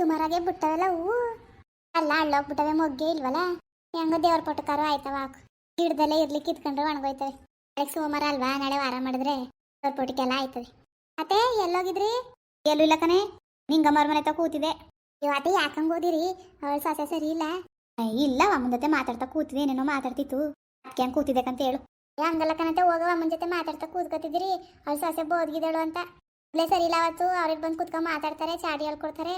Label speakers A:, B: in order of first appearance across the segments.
A: ಸುಮಾರಾಗೆ ಬಿಟ್ಟವಲ್ಲ ಹೂವು ಅಲ್ಲ ಹಳ್ಳೋಗ್ಬಿಟ್ಟವೆ ಮೊಗ್ಗೆ ಇಲ್ವಲ್ಲ ಹೆಂಗ ದೇವ್ರ ಪೊಟಕಾರ ಆಯ್ತವ ಹಾಕು. ಗಿಡದಲ್ಲೇ ಇರ್ಲಿಕ್ಕೆ ಇದ್ಕೊಂಡ್ರೆ ಒಣಗೋಯ್ತವೆ. ನಾಳೆ ಸೋಮವಾರ ಅಲ್ವಾ ನಾಳೆ ವಾರ ಮಾಡಿದ್ರೆ ದೇವ್ರ ಪುಟ್ಟಕ್ಕೆಲ್ಲ ಆಯ್ತದೆ. ಮತ್ತೆ ಎಲ್ಲೋಗಿದ್ರಿ? ಎಲ್ಲೂ ಇಲ್ಲ ಕಣೆ. ಮರ ಮನೆ ತ ಕೂತಿದೆ ಇವತ್ತೆ ಯಾಕಂಗ್ ಓದಿರಿ ಅವಳ ಸೊಸೆ ಸರಿ ಇಲ್ಲ. ಇಲ್ಲ ಅಮ್ಮನ ಜೊತೆ ಮಾತಾಡ್ತಾ ಕೂತಿದೆ ಏನೇನೋ ಮಾತಾಡ್ತಿತ್ತು. ಅದಕ್ಕೆ ಕೂತಿದೆ ಅಂತ ಹೇಳು. ಹಂಗಲ್ಲ ಕಣತೆ ಹೋಗೋ ಅಮ್ಮನ ಜೊತೆ ಮಾತಾಡ್ತಾ ಕೂತ್ಕೊತಿದ್ದೀರಿ. ಅವಳ ಸೊಸೆ ಬೋದ್ಗಿದಳು ಅಂತ. ಇಲ್ಲೇ ಸರಿ ಇಲ್ಲ ಅವತ್ತು ಅವ್ರಿಗೆ ಬಂದು ಕೂತ್ಕೊಂಡು ಮಾತಾಡ್ತಾರೆ ಚಾಡಿ ಹೇಳ್ಕೊಡ್ತಾರೆ.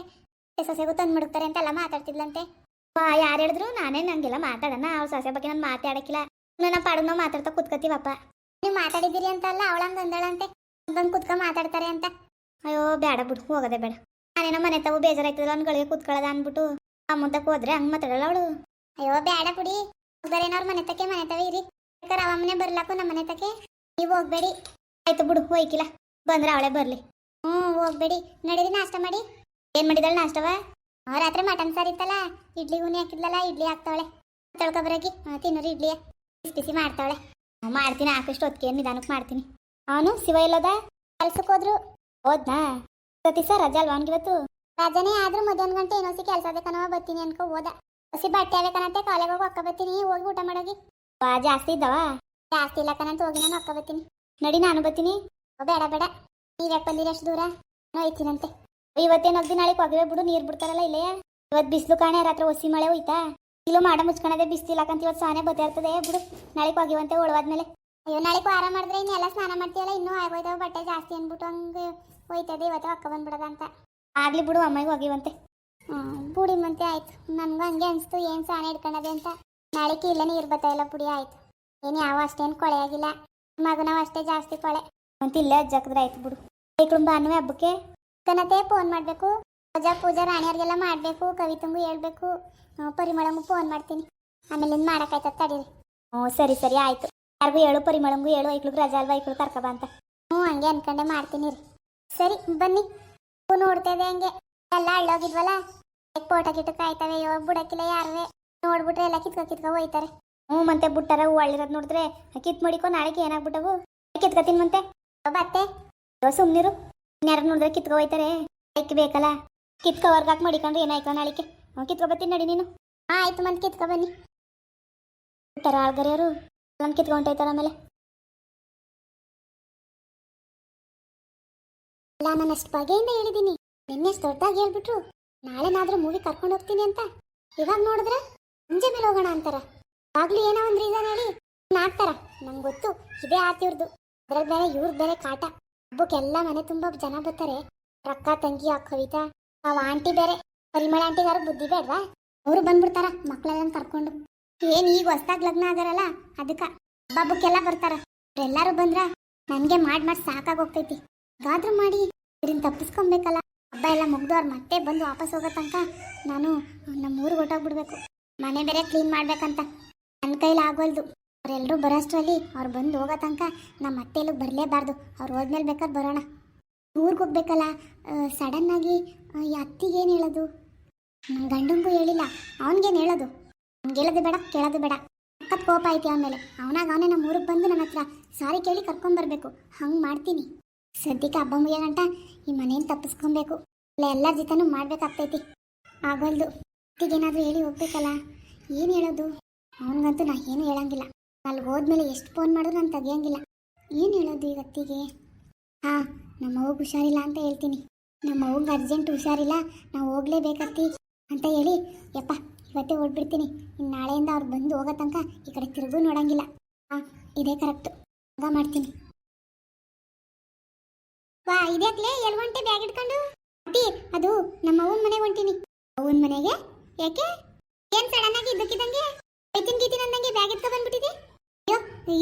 A: ಮತ್ತೆ ಸೊಸೆಗೂ ತಂದು ಮಡಗ್ತಾರೆ ಅಂತೆಲ್ಲ ಮಾತಾಡ್ತಿದ್ಲಂತೆ? ಯಾರು ಹೇಳಿದ್ರು? ನಾನೇ, ನಂಗೆಲ್ಲ ಮಾತಾಡೋಣ. ಅವ್ರ ಸೊಸೆ ಬಗ್ಗೆ ನಾನು ಮಾತಾಡಕ್ಕಿಲ್ಲ. ನನ್ನ ಪಾಡು ನಾವು ಮಾತಾಡ್ತಾ ಕೂತ್ಕೋತೀವಪ್ಪ. ನೀವು ಮಾತಾಡಿದ್ದೀರಿ ಅಂತ ಅಲ್ಲ, ಅವಳ ಹಂಗೆ ಅಂದಳಂತೆ? ಬಂದು ಕುತ್ಕ ಮಾತಾಡ್ತಾರೆ ಅಂತ. ಅಯ್ಯೋ ಬೇಡ ಬಿಡು, ಹೋಗೋದೆ ಬೇಡ. ನಾನೇನೋ ಮನೆ ತಾವು ಬೇಜಾರಾಯ್ತದಲ್ಲ ಅವ್ನುಗಳಿಗೆ ಕುತ್ಕೊಳ್ಳೋದ ಅಂದ್ಬಿಟ್ಟು ಅಮ್ಮಂತಕ್ಕೆ ಹೋದ್ರೆ ಹಂಗೆ ಮಾತಾಡಲ್ಲ ಅವಳು? ಅಯ್ಯೋ ಬೇಡ. ಬಿಡಿ ಹೋಗ್ದಾರೇನವ್ರ ಮನೆ ತಕ್ಕೆ, ಮನೆ ತವೇ ಇರಿ. ಬೇಕಾದ್ರೆ ಅವ ಮನೆ ಬರ್ಲಾಕು ನಮ್ಮ ಮನೆ ತಕ್ಕೆ. ನೀವು ಹೋಗ್ಬೇಡಿ. ಆಯ್ತು ಬಿಡು, ಹೋಯ್ಕಿಲ್ಲ. ಬಂದ್ರೆ ಅವಳೇ ಬರಲಿ. ಹ್ಞೂ ಹೋಗ್ಬೇಡಿ. ನಡೀರಿ, ನಾಷ್ಟ ಮಾಡಿ. ಏನ್ ಮಾಡಿದಳ ನಾಷ್ಟವ? ಆ, ರಾತ್ರಿ ಮಟನ್ ಸಾರು ಇತ್ತಲ್ಲ ಇಡ್ಲಿ ಉನಿ ಹಾಕಿದ್ಲಲ್ಲ ಇಡ್ಲಿ ಹಾಕ್ತಾವಳೆ. ತೊಳ್ಕೊಬರಾಗಿ ತಿನ್ನೋರಿ ಇಡ್ಲಿ. ಬಿಸಿ ಬಿಸಿ ಮಾಡ್ತಾವಳೆ. ಮಾಡ್ತೀನಿ ಹಾಕಷ್ಟು ಹೊತ್ತಿಗೆ ನಿಧಾನಕ್ಕೆ ಮಾಡ್ತೀನಿ. ಅವನು ಶಿವ ಇಲ್ಲದ ಕೆಲ್ಸಕ್ಕೆ ಹೋದ್ರು. ಹೋದ್ನಾ? ಪ್ರತಿ ಸರ್ ರಜಾ ಅಲ್ವಾ ಅವನಿಗಿವತ್ತು ರಜಾನೇ ಆದ್ರೂ ಮಧ್ಯಾಹ್ನ ಗಂಟೆ ಏನೋಸಿ ಕೆಲಸ ಬೇಕನವ ಬರ್ತೀನಿ ಅನ್ಕೋ ಹೋದ. ಹಸಿ ಬಟ್ಟೆ ಆಗಬೇಕನಂತೆ ಕಾಲೇಜ್ ಹೋಗಿ ಅಕ್ಕ ಬರ್ತೀನಿ ಹೋಗಿ ಊಟ ಮಾಡೋಗಿ. ಬಾ ಜಾಸ್ತಿ ಇದ್ದಾವ? ಜಾಸ್ತಿ ಇಲ್ಲ ಕಣಂತ ಹೋಗಿ ನಾನು ಅಕ್ಕ ಬರ್ತೀನಿ. ನಡಿ ನಾನು ಬರ್ತೀನಿ. ಬೇಡ ಬೇಡ. ನೀವ್ಯಾಕೆ ಬಂದಿರಿ ಅಷ್ಟು ದೂರ? ನಾನು ಹೋಯ್ತೀನಂತೆ ಇವತ್ತೇನು ಅಗ್ದಿ ನಾಳೆ ಕೊಗವೆ ಬಿಡು, ನೀರು ಬಿಡ್ತಾರಲ್ಲ ಇಲ್ಲೇ. ಇವತ್ತು ಬಿಸಿಲು ಕಾಣೆ, ರಾತ್ರಿ ಒಸಿ ಮಳೆ ಹೋಯ್ತಾ. ಇಲ್ಲೂ ಮಾಡ ಮುಚ್ಕೊಳದೆ ಬಿಸ್ತಿಲ್ಲಕಂತ ಇವತ್ತು ಸಾನೆ ಬತ್ತಿರ್ತದೆ ಬಿಡು. ನಾಳೆ ಕೊಗಿವಂತೆ ಒಳವಾದ್ಮೇಲೆ ಅಯ್ಯೋ, ನಾಳೆ ವಾರ ಮಾಡಿದ್ರೆ ಇನ್ನೆಲ್ಲ ಸ್ನಾನ ಮಾಡ್ತೀಯಲ್ಲ, ಇನ್ನೂ ಆಗೋಯ್ತಾವ ಬಟ್ಟೆ ಜಾಸ್ತಿ ಅಂದ್ಬಿಟ್ಟು ಹಂಗೆ ಹೋಯ್ತದೆ, ಇವತ್ತು ಅಕ್ಕ ಬಂದ್ಬಿಡದ ಅಂತ ಆಗ್ಲಿ ಬಿಡು ಅಮ್ಮಗೆ ಹೋಗಿವಂತೆ ಬುಡಿ ಮಂತೆ ಆಯ್ತು. ನನ್ಗೂ ಹಂಗೆ ಅನಿಸ್ತು, ಏನು ಸಾನೆ ಹಿಡ್ಕೊಂಡದೆ ಅಂತ. ನಾಳೆ ಇಲ್ಲ ನೀರು ಬರ್ತಾಯಿಲ್ಲ ಪುಡಿ, ಆಯ್ತು. ಏನು ಯಾವ ಅಷ್ಟೇನು ಕೊಳೆ ಆಗಿಲ್ಲ. ಮಗನವ ಅಷ್ಟೇ ಜಾಸ್ತಿ ಕೊಳೆ. ಅಂತ ಇಲ್ಲೇ ಅಜ್ಜಕ್ದ್ರೆ ಆಯ್ತು ಬಿಡು. ಕುಟುಂಬ, ಅನ್ನುವ ಹಬ್ಬಕ್ಕೆ? ಕನತೆ ಫೋನ್ ಮಾಡಬೇಕು. ಪೂಜಾ ಪೂಜಾ, ರಾಣಿಯವ್ರಿಗೆಲ್ಲ ಮಾಡಬೇಕು, ಕವಿ ಹೇಳ್ಬೇಕು. ಹೇಳಬೇಕು ಪರಿಮಳಂಗೂ ಫೋನ್ ಮಾಡ್ತೀನಿ. ಆಮೇಲೆ ಮಾಡೋಕ್ಕಾಯ್ತದ ತಡೀರಿ. ಹ್ಞೂ ಸರಿ ಸರಿ, ಆಯಿತು. ಯಾರಿಗೂ ಹೇಳು, ಪರಿಮಳಂಗೂ ಹೇಳು ಐಕ್ಳಿಗೆ ರಜಾ ಅಲ್ವಾ ಐಕ್ಳು ಕರ್ಕಬ ಅಂತ. ಹ್ಞೂ ಹಂಗೆ ಅನ್ಕೊಂಡೆ ಮಾಡ್ತೀನಿ ರೀ ಸರಿ, ಬನ್ನಿ. ಹೂ ನೋಡ್ತಾ ಇದೆ ಹಂಗೆ. ಎಲ್ಲ ಹಳ್ಳೋಗಿದ್ವಲ್ಲ ಪೋಟ ಗಿಟಕ ಆಯ್ತವೆ ಇವಾಗ ಬುಡಕ್ಕಿಲ್ಲ ಯಾರೇ ನೋಡ್ಬಿಟ್ರೆ ಎಲ್ಲ ಕಿತ್ಕೊ ಕಿತ್ಕೊ ಹೋಯ್ತಾರೆ. ಹ್ಞೂ ಮತ್ತೆ ಬುಟ್ಟಾರ ಹೂ ಹಳ್ಳಿರೋದು ನೋಡಿದ್ರೆ ಕಿತ್ ಮಡಿಕೊ ನಾಳೆಗೆ ಏನಾಗ್ಬಿಟ್ಟವು? ಕಿತ್ಕೊತೀನಿ ಮತ್ತೆ ಬತ್ತೆ ಸುಮ್ಮನಿರು ಇನ್ಯಾರು ನೋಡಿದ್ರೆ ಕಿತ್ಕೊ ಹೋಯ್ತಾರೆ? ಐಕ್ ಬೇಕಲ್ಲ? ಕಿತ್ಕೊ ಹೊರ್ಗಾಕ್ ಮಾಡಿಕೊಂಡ್ರೆ ಏನಾಯ್ಕ ನಾಳಿಕೆ ಕಿತ್ಕೊ ಬರ್ತೀನಿ ನಡಿ ನೀನು. ಹಾಂ, ಆಯ್ತು ಮತ್ತೆ ಕಿತ್ಕೊ ಬನ್ನಿ. ಬಿಟ್ಟಾರ ಆಳ್ಗರಿಯವರು ನಾನು ಕಿತ್ಕೊಂಡೈತಾರ ಆಮೇಲೆ? ಅಲ್ಲ, ನಾನು ಅಷ್ಟು ಬಗೆಯಿಂದ ಹೇಳಿದ್ದೀನಿ ನಿನ್ನೆ ದೊಡ್ಡದಾಗಿ ಹೇಳ್ಬಿಟ್ರು. ನಾಳೆನಾದ್ರೂ ಮೂವಿ ಕರ್ಕೊಂಡು ಹೋಗ್ತೀನಿ ಅಂತ. ಇವಾಗ ನೋಡಿದ್ರೆ ಮುಂಜೆ ಮೇಲೆ ಹೋಗೋಣ ಅಂತಾರ. ಆಗ್ಲೂ ಏನೋ ಒಂದು ರೀಸನ್ ಹೇಳಿ. ಆಗ್ತಾರ ನಂಗೆ ಗೊತ್ತು. ಇದೇ ಆತಿವ್ರದ್ದು ಅದ್ರಲ್ಲಿ ಬೇರೆ ಇವ್ರದ್ದು ಬೇರೆ ಕಾಟ. ಹಬ್ಬಕ್ಕೆಲ್ಲ ಮನೆ ತುಂಬ ಜನ ಬರ್ತಾರೆ. ರಕ್ಕ ತಂಗಿ ಆ ಕವಿತಾ ಅವ ಆಂಟಿ ಬೇರೆ. ಪರಿಮಳ ಆಂಟಿಗಾರ ಬುದ್ಧಿ ಬೇಡ್ವಾ? ಅವರು ಬಂದ್ಬಿಡ್ತಾರ ಮಕ್ಳೆಲ್ಲ ಕರ್ಕೊಂಡು. ಏನ್ ಈಗ ಹೊಸ್ದಾಗ್ ಲಗ್ನ ಆಗಾರಲ್ಲ, ಅದಕ್ಕ ಹಬ್ಬಕ್ಕೆಲ್ಲ ಬರ್ತಾರ. ಎಲ್ಲಾರು ಬಂದ್ರ ನನ್ಗೆ ಮಾಡ್ ಮಾಡಿ ಸಾಕಾಗೋಗ್ತೈತಿ ಗಾದ್ರೂ ಮಾಡಿ ಇದನ್ನ ತಪ್ಪಿಸ್ಕೊಬೇಕಲ್ಲ. ಹಬ್ಬ ಎಲ್ಲ ಮುಗ್ದು ಅವ್ರು ಮತ್ತೆ ಬಂದು ವಾಪಸ್ ಹೋಗೋ ತನಕ ನಾನು ನಮ್ಮ ಊರಿಗೆ ಹೊಟ್ಟೋಗ್ಬಿಡ್ಬೇಕು ಮನೆ ಬೇರೆ ಕ್ಲೀನ್ ಮಾಡ್ಬೇಕಂತ. ನನ್ನ ಕೈಲಿ ಆಗೋಲ್ದು. ಅವರೆಲ್ಲರೂ ಬರೋಷ್ಟರಲ್ಲಿ ಅವ್ರು ಬಂದು ಹೋಗೋ ತನಕ ನಮ್ಮ ಅತ್ತೆ ಇಲ್ಲಿಗೆ ಬರಲೇಬಾರ್ದು. ಅವ್ರು ಹೋದ್ಮೇಲೆ ಬೇಕಾದ್ರೆ ಬರೋಣ. ಊರಿಗೆ ಹೋಗ್ಬೇಕಲ್ಲ ಸಡನ್ನಾಗಿ ಈ ಅತ್ತಿಗೆ ಏನು ಹೇಳೋದು? ನನ್ನ ಗಂಡಂಗೂ ಹೇಳಿಲ್ಲ ಅವನಿಗೇನು ಹೇಳೋದು? ಹೇಳೋದು ಬೇಡ, ಕೇಳೋದು ಬೇಡ. ಸಖತ್ ಕೋಪ ಐತಿ ಆಮೇಲೆ ಅವನಾಗ ಅವನೇ ನಮ್ಮ ಊರಿಗೆ ಬಂದು ನನ್ನ ಹತ್ರ ಸಾರಿ ಕೇಳಿ ಕರ್ಕೊಂಬರ್ಬೇಕು ಹಂಗೆ ಮಾಡ್ತೀನಿ. ಸದ್ಯಕ್ಕೆ ಹಬ್ಬ ಮುಗಿಯೋಗಂಟ ಈ ಮನೇನ ತಪ್ಪಿಸ್ಕೊಬೇಕು. ಇಲ್ಲ ಎಲ್ಲರ ಜೊತೆನೂ ಮಾಡ್ಬೇಕಾಗ್ತೈತಿ. ಆಗೋಲ್ದು. ಅತ್ತಿಗೇನಾದರೂ ಹೇಳಿ ಹೋಗ್ಬೇಕಲ್ಲ. ಏನು ಹೇಳೋದು? ಅವನಿಗಂತೂ ನಾ ಏನು ಹೇಳಂಗಿಲ್ಲ. ಅಲ್ಲಿ ಹೋದ್ಮೇಲೆ ಎಷ್ಟು ಫೋನ್ ಮಾಡಿದ್ರು ನಾನು ತೆಗಿಯಂಗಿಲ್ಲ. ಏನು ಹೇಳೋದು ಇವತ್ತಿಗೆ ಹಾಂ, ನಮ್ಮ ಹುಷಾರಿಲ್ಲ ಅಂತ ಹೇಳ್ತೀನಿ. ನಮ್ಮ ಅರ್ಜೆಂಟ್ ಹುಷಾರಿಲ್ಲ, ನಾವು ಹೋಗ್ಲೇಬೇಕತ್ತಿ ಅಂತ ಹೇಳಿ, ಯಪ್ಪ, ಇವತ್ತೇ ಹೊರಡ್ಬಿಡ್ತೀನಿ ಇನ್ನು ನಾಳೆಯಿಂದ ಅವ್ರು ಬಂದು ಹೋಗೋ ತನಕ ಈ ಕಡೆ ತಿರುಗೂ ನೋಡಂಗಿಲ್ಲ. ಹಾಂ, ಇದೇ ಕರೆಕ್ಟು ಹಂಗ ಮಾಡ್ತೀನಿ. ವಾ ಇದ್ಯಾಕ್ಲೇ ಎಲ್ಲಿ ಹೊಂಟೆ ಬ್ಯಾಗ್ ಇಟ್ಕೊಂಡು? ಅತ್ತಿ, ಅದು ನಮ್ಮ ಅವನ ಮನೆಗೆ ಹೊಂಟೀನಿ. ಅವ್ವನ ಮನೆಗೆ? ಯಾಕೆ ಏನು ಸಡನ್ ಆಗಿ ಇದ್ದಕ್ಕಿದ್ದಂಗೆ? ಐತಿನ ಗೀತಿನ ಬ್ಯಾಗ್ ಇಟ್ಕೊ ಬಂದ್ಬಿಟ್ಟಿದೆ?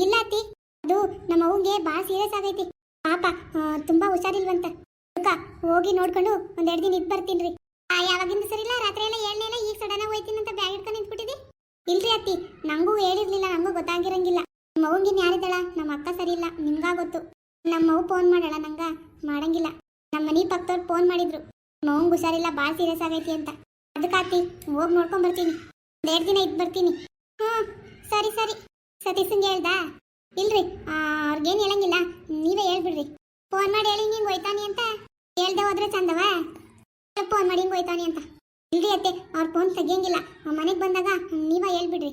A: ಇಲ್ಲ ಅತ್ತಿ. ಅದು ನಮ್ಮ ಅವ್ಗೆ ಭಾಳ ಸೀರಿಯಸ್ ಆಗೈತಿ. ಪಾಪ ತುಂಬಾ ಹುಷಾರಿಲ್ವಂತ. ಅಕ್ಕ, ಹೋಗಿ ನೋಡ್ಕೊಂಡು ಒಂದೆರಡು ದಿನ ಇದ್ದು ಬರ್ತೀನಿ ರೀ. ಯಾವಾಗಿಂದ ಸರಿ ಇಲ್ಲ? ರಾತ್ರಿ ಎಲ್ಲ ಹೇಳಲಿಲ್ಲ ಈಗ ಸಡನ್ ಆಗಿ ಹೋಯ್ತೀನಿ ಅಂತ ಬ್ಯಾಗ್ ಇಟ್ಕೊಂಡು ನಿಂತ್ಬಿಟ್ಟಿದೆ ಇಲ್ರಿ ಅತ್ತಿ, ನಂಗೂ ಹೇಳಿರ್ಲಿಲ್ಲ, ನಂಗೂ ಗೊತ್ತಾಗಿರಂಗಿಲ್ಲ. ನಮ್ಮ ಅವ್ಗಿನ ಯಾರಿದ್ದಾಳ? ನಮ್ಮ ಅಕ್ಕ ಸರಿ ಇಲ್ಲ ನಿಮ್ಗಾ ಗೊತ್ತು ನಮ್ಮ ಅವು ಫೋನ್ ಮಾಡಲ್ಲ ನಂಗ, ಮಾಡಂಗಿಲ್ಲ. ನಮ್ಮ ಮನೆ ಪಕ್ಕದವ್ರು ಫೋನ್ ಮಾಡಿದ್ರು. ಅವ್ವಂಗ್ ಹುಷಾರಿಲ್ಲ, ಭಾಳ ಸೀರಿಯಸ್ ಆಗೈತಿ ಅಂತ. ಅದಕ್ಕಾತಿ ಹೋಗಿ ನೋಡ್ಕೊಂಡ್ ಬರ್ತೀನಿ. ಒಂದೆರಡು ದಿನ ಇದ್ದು ಬರ್ತೀನಿ. ಹ್ಞೂ ಸರಿ ಸರಿ. ಸತೀಶಂಗೆ ಹೇಳ್ದಾ? ಇಲ್ರಿ ಅವ್ರಿಗೇನು ಹೇಳಂಗಿಲ್ಲ, ನೀವೇ ಹೇಳ್ಬಿಡ್ರಿ. ಫೋನ್ ಮಾಡಿ ಹೇಳಿ, ಹಿಂಗೆ ಹೋಯ್ತಾನಿ ಅಂತ. ಹೇಳ್ದೆ ಹೋದ್ರೆ ಚಂದವ? ಫೋನ್ ಮಾಡಿ ಹಿಂಗೆ ಹೋಯ್ತಾನೆ ಅಂತ. ಇಲ್ರಿ ಅತ್ತೆ, ಅವ್ರ ಫೋನ್ ತೆಗಿಯಂಗಿಲ್ಲ. ಮನೆಗೆ ಬಂದಾಗ ನೀವೇ ಹೇಳ್ಬಿಡ್ರಿ.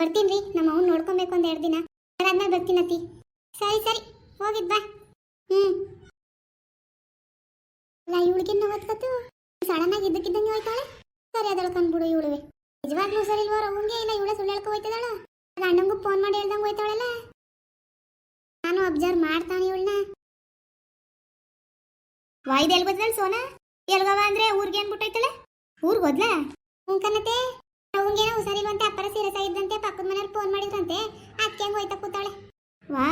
A: ಬರ್ತೀನಿ ರೀ, ನಮ್ಮ ಅವ್ನು ನೋಡ್ಕೊಬೇಕು ಒಂದು ಎರಡು ದಿನ. ಅದಾದ್ಮೇಲೆ ಬರ್ತೀನಿ ಅತ್ತಿ. ಸರಿ ಸರಿ, ಹೋಗಿದ್ ಬಾ. ಹ್ಞೂ ಅಲ್ಲ ಇವಳಿಗಿನ್ನ ಓದ್ಕತ್ತು ಸಡನ್ ಆಗಿ ಇದ್ದಕ್ಕಿದ್ದಂಗೆ ಹೋಯ್ತಾಳೆ. ಸರಿ ಅದಳ ಕಂಡ್ಬಿಡು ಇವಳುವೆ. ನಿಜವಾಗ್ಲೂ ಸರಿ ಇಲ್ವೋ ಅವ್ನಿಗೆ ಇಲ್ಲ, ಇವಳೆ ಸುಳ್ಳು ಹೇಳ್ಕೊ ಹೋಯ್ತದಳ ಗಂಡಂಗೂ ಫೋನ್ ಮಾಡಿ ಹೇಳ್ದಂಗೆ ಹೋಯ್ತಾಳಲ್ಲ ನಾನು ಅಬ್ಸರ್ವ್ ಮಾಡ್ತಾನೆ ಇವಳನ್ನ. ವಾಯ್ದ ಎಲ್ಲಿ ಬದ್ಲಲ್ ಸೋನಾ? ಎಲ್ಗವ ಅಂದ್ರೆ ಊರ್ಗೆ ಅನ್ಬಿಟ್ಟೈತಳೆ ಊರ್ಗ್ ಹೋದ್ಲಾ? ಹ್ಞೂ ಕನ್ನತೆ ಅವಂಗೇನೋ ಹುಷಾರಿಲ್ವಂತೆ, ಅಪ್ಪರ ಸೀರಿಯಸ್ ಆಗಿದ್ದಂತೆ ಪಕ್ಕದ ಮನೆಯವ್ರು ಫೋನ್ ಮಾಡಿದ್ರಂತೆ ಅದಕ್ಕೆ ಹೆಂಗ್ ಹೋಯ್ತಾ ಕೂತಾಳೆ ವಾ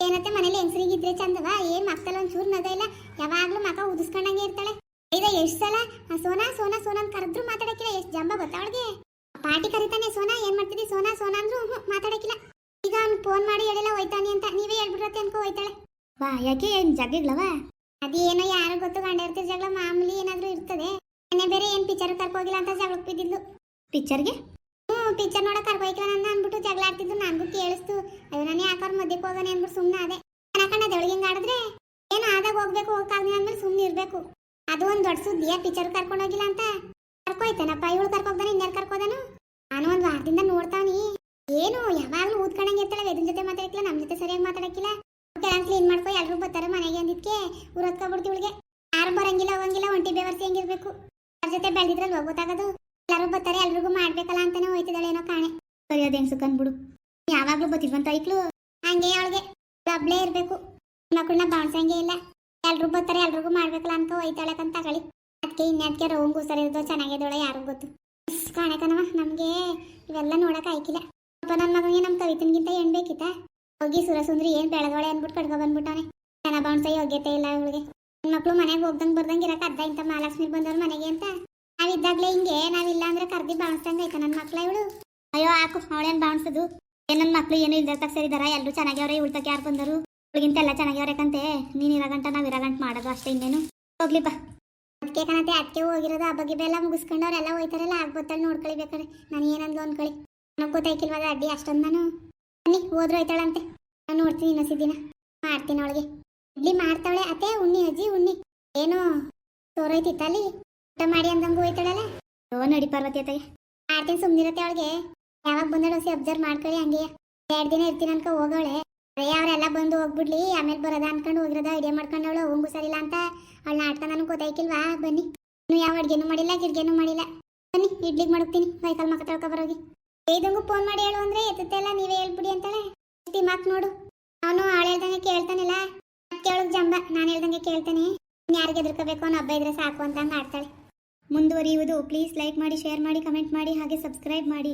A: ಏನತ್ತೆ ಮನೇಲಿ ಹೆಂಗಸರಿಗಿದ್ರೆ ಚಂದವಾ ಏನ್ ಮಕ್ಕಳು ಒಂಚೂರು ನಗ ಇಲ್ಲ ಯಾವಾಗ್ಲೂ ಮಕ ಉದಿಸ್ಕೊಂಡಂಗೆ ಇರ್ತಾಳೆ ಇದ ಎಷ್ಟ್ ಸಲ ಆ ಸೋನಾ ಸೋನಾ ಸೋನಾ ಅಂತ ಕರೆದ್ರು ಮಾತಾಡಕ್ಕಿಲ್ಲ ಎಷ್ಟ್ ಜಂಬ ಗೊತ್ತಾ ಅವಳಿಗೆ ಪಾರ್ಟಿ ಕರಿತಾನೆ ಸೋನಾ ಏನ್ ಮಾಡ್ತಿದ್ದಿ ಸೋನಾ ಸೋನಾ ಅಂದ್ರು ಹ್ಞೂ ಮಾತಾಡಕ್ಕಿಲ್ಲ ಈಗ ಅವ್ನು ಫೋನ್ ಮಾಡಿ ಹೇಳಿಲ್ಲ ಹೋಯ್ತಾನೆ ಅಂತ ನೀವೇ ಹೇಳ್ಬಿಡ್ರತ್ತೆ ಅನ್ಕೋ ಹೋಯ್ತಾಳೆ ವಾ ಯಾಕೆ ಏನ್ ಜಗಳವ ಅದೇನೋ ಯಾರು ಗೊತ್ತು ಗಂಡ ಜಗಳ ಮಾಮೂಲಿ ಏನಾದ್ರೂ ಇರ್ತದೆ. ಏನೇ ಬೇರೆ ಏನ್ ಪಿಕ್ಚರ್ ಕರ್ಕೋಗಿಲ್ಲ ಅಂತ ಜಗಳಕ್ಕೆ ಬಿದ್ದಿದ್ಲು ಪಿಕ್ಚರ್ಗೆ ಹ್ಞೂ ಪಿಕ್ಚರ್ ನೋಡಕ್ ಕರ್ಕೋಯ್ತು ನನ್ನ ಅಂದ್ಬಿಟ್ಟು ಜಗಳ ಆಡ್ತಿದ್ದು ನನಗೂ ಕೇಳಿಸ್ತು. ಅಯ್ಯೋ ನಾನು ಯಾಕಾರ್ ಮಧ್ಯಕ್ಕೆ ಹೋಗೋಣ ಅಂದ್ಬಿಟ್ಟು ಸುಮ್ಮನೆ ಅದೇ ಕಣಕಣ್ಣ ದೊಳಗೆ ಹಿಂಗೆ ಆಡಿದ್ರೆ ಏನು ಆದಾಗ ಹೋಗ್ಬೇಕು ಹೋಗಕ್ಕಾಗ್ಲಿ ಅಂದ್ಮೇಲೆ ಸುಮ್ಮನೆ ಇರ್ಬೇಕು. ಅದು ಒಂದು ದೊಡ್ಡ ಸುದ್ದಿಯ ಪಿಕ್ಚರ್ ಕರ್ಕೊಂಡೋಗಿಲ್ಲ ಅಂತ? ಕರ್ಕೋಯ್ತಾನಪ್ಪ? ಇವಳು ಕರ್ಕೋಗ್ದಾನೆ ಇನ್ಯಾರು ಕರ್ಕೋದಾನು? ನಾನು ಒಂದು ವಾರದಿಂದ ನೋಡ್ತಾವ್ನಿ. ಏನು ಯಾವಾಗಲೂ ಊದ್ಕೊಂಡಂಗೆ ಇರ್ತಾಳೆ ವೇದಿನ ಜೊತೆ ಮಾತಾಡಕ್ಕಿಲ್ಲ ನಮ್ಮ ಜೊತೆ ಸರಿಯಾಗಿ ಮಾತಾಡಕ್ಕಿಲ್ಲ ಕೆಳಗೆ ಕ್ಲೀನ್ ಮಾಡ್ಕೊ ಎಲ್ರು ಬರ್ತಾರೆ ಮನೆಗೆ ಅಂದಿದ್ಕೆ ಇವಳಿಗೆ ಯಾರು ಬರಂಗಿಲ್ಲ, ಹೋಗಂಗಿಲ್ಲ, ಒಂಟಿ ಬೇವರ್ಸಿ ಹೆಂಗಿರ್ಬೇಕು. ಅವ್ರ ಜೊತೆ ಬೆಳೆದಿದ್ರಲ್ಲಿ ಗೊತ್ತಾಗೋದು? ಎಲ್ಲರೂ ಬರ್ತಾರೆ, ಎಲ್ರಿಗೂ ಮಾಡ್ಬೇಕಲ್ಲ ಅಂತಾನೆ ಹೋಯ್ತಿದ್ದಾಳೆ ಏನೋ ಕಾಣೆ. ಸರಿಯಾದ ಅದೇನ್ ಸುಕ್ಕನ್ಬಿಡು ಯಾವಾಗ್ಲೂ ಬತ್ತಿದ್ವಂತ ಐಕ್ಳು? ಹಂಗೆ ಅವಳಿಗೆ. ಡಬ್ಲೇ ಇರ್ಬೇಕು. ಮಕ್ಕಳನ್ನ ಬಾಣ್ಸಂಗೆ ಇಲ್ಲ. ಎಲ್ರು ಬರ್ತಾರೆ, ಎಲ್ರಿಗೂ ಮಾಡ್ಬೇಕಲ್ಲ ಅಂತ ಹೋಯ್ತಾಳೆ ಅಂತ ತಗೊಳ್ಳಿ. ಅದಕ್ಕೆ ಇನ್ಯಾದಕ್ಕೆ ರೋಂಗು ಸರಿ ಇರೋದು ಚೆನ್ನಾಗಿದ್ದೋಳೆ ಯಾರು ಗೊತ್ತು. ಕಾಣಕನವ ನಮ್ಗೆ ಇವೆಲ್ಲ ನೋಡಕ್ ಆಯ್ಕಿಲ್ಲ. ಅಪ್ಪ ನನ್ನ ಮಗನಿಗೆ ನಮ್ಮ ಕವಿತನ್ಗಿಂತ ಏನ್ ಬೇಕಿತ್ತ ಹೋಗಿ ಸುರಸುಂದ್ರಿ, ಏನ್ ಬೆಳದವಳೆ ಅನ್ಬಿಟ್ಟು ಕಡ್ಕೊ ಬಂದ್ಬಿಟ್ಟವನೆ. ಜನ ಬಾಣ್ಸ ಯೋಗ್ಯತೆ ಇಲ್ಲ ಅವಳಿಗೆ. ಮಕ್ಳು ಮನೆಗೆ ಹೋಗ್ದಂಗೆ ಬರ್ದಂಗೆ ಇರಕ್ಕೆ ಅರ್ಧ ಇಂಥ ಮಹಾಲಕ್ಷ್ಮಿ ಬಂದವ್ರು ಮನೆಗೆ ಅಂತ. ನಾವಿದ್ದಾಗಲೇ ಹಿಂಗೆ ನಾವಿಲ್ಲ ಅಂದ್ರೆ ಕರ್ದಿ ಬಾಣಿಸ್ದಂಗೆ ಐತೆ ನನ್ನ ಮಕ್ಳ ಇವಳು. ಅಯ್ಯೋ ಹಾಕು ಅವಳೇನ್ ಬಾಣಿಸೋದು? ನನ್ನ ಮಕ್ಳು ಏನು ಇಲ್ದಾಗ ಸೇರಿದಾರ? ಎಲ್ಲರೂ ಚೆನ್ನಾಗ್ಯವ್ರೆ ಉಳ್ತಕ್ಕೆ ಯಾರು ಬಂದರು? ಅವಳಿಗಿಂತ ಎಲ್ಲ ಚೆನ್ನಾಗ್ಯವ್ರೇಕಂತೆ ನೀನು ಇರಗಂಟ, ನಾವು ಇರಗಂಟ ಮಾಡೋದು ಅಷ್ಟೇ ಇನ್ನೇನು. ಹೋಗ್ಲಿ ಬಾ. ಅದಕ್ಕೆ ಕಣತೆ ಅದಕ್ಕೆ ಹೋಗಿರೋದು, ಆ ಬಗ್ಗೆ ಬೆಲ್ಲ ಮುಗಿಸ್ಕೊಂಡು ಅವ್ರೆಲ್ಲ ಹೋಯ್ತಾರಲ್ಲ, ಆಗ ನೋಡ್ಕೊಳ್ಳಿ ಬೇಕಾದ್ರೆ ನಾನು ಏನಂದ್ಲು ಅನ್ಕೊಳ್ಳಿ. ನನಗೆ ಗೊತ್ತಾಯ್ಕಿಲ್ವಾಗ ಅಡ್ಡಿ ಅಷ್ಟೊಂದು ನಾನು? ಬನ್ನಿ, ಹೋದ್ರು ಹೋಯ್ತಾಳಂತೆ. ನಾನು ನೋಡ್ತೀನಿ ಇನ್ನೊಸಿ ದಿನ. ಮಾಡ್ತೀನಿ ಅವಳಿಗೆ. ಇಡ್ಲಿ ಮಾಡ್ತಾಳೆ ಅತ್ತೆ, ಉಣ್ಣಿ ಅಜ್ಜಿ, ಉಣ್ಣಿ. ಏನು ತೋರೈತಿ ತಲಿ ಊಟ ಮಾಡಿ ಅಂದಂಗ ಹೋಯ್ತಾಳಲ್ಲ. ಓ, ನಡಿ ಪಾರ್ವತಿ ಅತ್ತಗೆ ಮಾಡ್ತೀನಿ ಸುಮ್ಮನಿರತ್ತೆ ಅವಳಿಗೆ. ಯಾವಾಗ ಬಂದಳು ಸಿ ಅಬ್ಸರ್ವ್ ಮಾಡ್ಕೊಳ್ಳಿ ಹಂಗೆ. ಎರಡು ದಿನ ಇರ್ತೀನಿ ಅನ್ಕೊ ಹೋಗೋಳೆ ಅವರೆಲ್ಲ ಬಂದು ಹೋಗ್ಬಿಡ್ಲಿ, ಆಮೇಲೆ ಬರೋದ ಅನ್ಕೊಂಡು ಹೋಗಿರೋದ ಐಡಿಯಾ ಮಾಡ್ಕೊಂಡವಳು, ಹೋಗು ಸರಿಲ್ಲ ಅಂತ. ಅವಳು ನಾಟಕ ನನಗೆ ಗೊತ್ತಾಯ್ಕಿಲ್ವಾ? ಬನ್ನಿ. ಇನ್ನು ಯಾವ ಅಡ್ಗೆನೂ ಮಾಡಿಲ್ಲ, ಗಿಡ್ಗೆನೂ ಮಾಡಿಲ್ಲ. ಬನ್ನಿ, ಇಡ್ಲಿಗೆ ಮಾಡ್ತೀನಿ ವೈಕಲ್ ಮಕ್ಕ ತಳ್ಕೊ ಬರೋಗಿ. ಏದಂಗು ಫೋನ್ ಮಾಡಿ ಹೇಳು ಅಂದ್ರೆ ಎತ್ತಲ್ಲ ನೀವೇ ಹೇಳ್ಬಿಡಿ ಅಂತಾಳೆ. ಮಾತು ನೋಡು. ಅವನು ಹಾಳೆ ಹೇಳ್ದಂಗೆ ಕೇಳ್ತಾನಿಲ್ಲ. ಕೇಳೋದು ಜಂಬ, ನಾನು ಹೇಳ್ದಂಗೆ ಕೇಳ್ತೇನೆ. ಯಾರಿಗೆ ಎದುರ್ಕೋಬೇಕು ಅನ್ನೋ ಹಬ್ಬ ಇದ್ರೆ ಸಾಕು ಅಂತ ಹಂಗೆ ಆಡ್ತಾಳೆ. ಮುಂದುವರಿಯುವುದು. ಪ್ಲೀಸ್ ಲೈಕ್ ಮಾಡಿ ಶೇರ್ ಮಾಡಿ ಕಮೆಂಟ್ ಮಾಡಿ, ಹಾಗೆ ಸಬ್ಸ್ಕ್ರೈಬ್ ಮಾಡಿ.